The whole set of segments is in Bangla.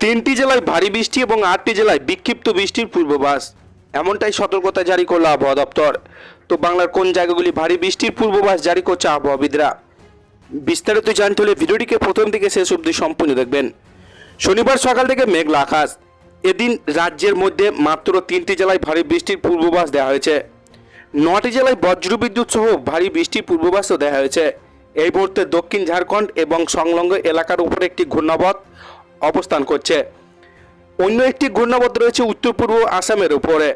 তিনটি জেলায় ভারী বৃষ্টি এবং আটটি জেলায় বিক্ষিপ্ত বৃষ্টির পূর্বাভাস। এমনটাই সতর্কতা জারি করল আবহাওয়া দপ্তর। তো বাংলার কোন জায়গাগুলি ভারী বৃষ্টির পূর্বাভাস জারি করছে আবহাওয়াবিদরা? বিস্তারিত জানতে হলে ভিডিওটিকে প্রথম থেকে শেষ অবধি সম্পূর্ণ দেখবেন। শনিবার সকাল থেকে মেঘলা আকাশ। এদিন রাজ্যের মধ্যে মাত্র তিনটি জেলায় ভারী বৃষ্টির পূর্বাভাস দেওয়া হয়েছে। নটি জেলায় বজ্রবিদ্যুৎ সহ ভারী বৃষ্টির পূর্বাভাসও দেওয়া হয়েছে। এই মুহূর্তে দক্ষিণ ঝাড়খণ্ড এবং সংলগ্ন এলাকার উপর একটি ঘূর্ণাবধ অবস্থান করছে। অন্য একটি ঘূর্ণাবধ রয়েছে উত্তর পূর্ব আসামের উপরে।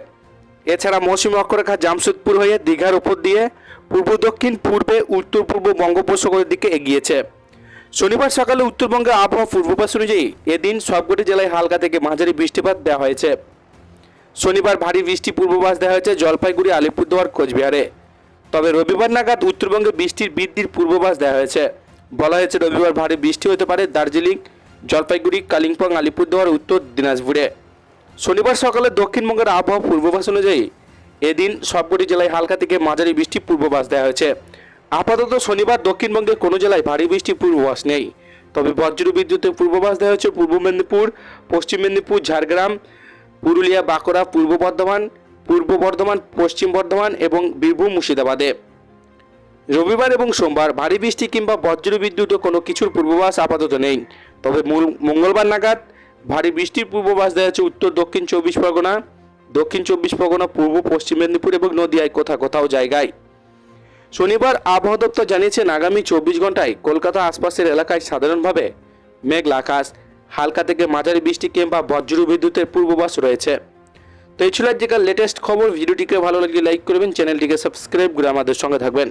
এছাড়া মৌসুমী অক্ষরেখা জামশেদপুর হয়ে দীঘার উপর দিয়ে পূর্ব দক্ষিণ, পূর্বে উত্তর, পূর্ব বঙ্গোপসাগরের দিকে এগিয়েছে। শনিবার সকালে উত্তরবঙ্গে আবহাওয়া পূর্বাভাস অনুযায়ী এদিন সবকটি জেলায় হালকা থেকে মাঝারি বৃষ্টিপাত দেওয়া হয়েছে। শনিবার ভারী বৃষ্টি পূর্বাভাস দেওয়া হয়েছে জলপাইগুড়ি, আলিপুরদুয়ার, কোচবিহারে। তবে রবিবার নাগাদ উত্তরবঙ্গে বৃষ্টির বৃদ্ধির পূর্বাভাস দেওয়া হয়েছে। বলা হয়েছে রবিবার ভারী বৃষ্টি হতে পারে দার্জিলিং জলপাইগুড়ি, কালিম্পং, আলিপুরদুয়ার, উত্তর দিনাজপুরে। শনিবার সকালে দক্ষিণবঙ্গের আবহাওয়া পূর্বাভাস অনুযায়ী এদিন সবকটি জেলায় হালকা থেকে মাঝারি বৃষ্টির পূর্বাভাস দেওয়া হয়েছে। আপাতত শনিবার দক্ষিণবঙ্গের কোনো জেলায় ভারী বৃষ্টির পূর্বাভাস নেই। তবে বজ্র বিদ্যুতের পূর্বাভাস দেওয়া হয়েছে পূর্ব মেদিনীপুর, পশ্চিম মেদিনীপুর, ঝাড়গ্রাম, পুরুলিয়া, বাঁকুড়া, পূর্ব বর্ধমান পূর্ব বর্ধমান, পশ্চিম বর্ধমান এবং বীরভূম, মুর্শিদাবাদে। রবিবার এবং সোমবার ভারী বৃষ্টি কিংবা বজ্র বিদ্যুৎ কোনো কিছুর পূর্বাভাস আপাতত নেই। তবে মঙ্গলবার নাগাদ ভারী বৃষ্টির পূর্বাভাস দেওয়া হচ্ছে উত্তর দক্ষিণ চব্বিশ পরগনা, দক্ষিণ চব্বিশ পরগনা, পূর্ব পশ্চিম মেদিনীপুর এবং নদিয়ায় কোথাও কোথাও জায়গায়। শনিবার আবহাওয়া দপ্তর জানিয়েছেন, আগামী চব্বিশ ঘন্টায় কলকাতা আশপাশের এলাকায় সাধারণভাবে মেঘলা আকাশ, হালকা থেকে মাঝারি বৃষ্টি কিংবা বজ্র বিদ্যুতের পূর্বাভাস রয়েছে। তো এই ছিল আজকের লেটেস্ট খবর। ভিডিওটিকে ভালো লাগলে লাইক করবেন, চ্যানেলটিকে সাবস্ক্রাইব করে আমাদের সঙ্গে থাকবেন।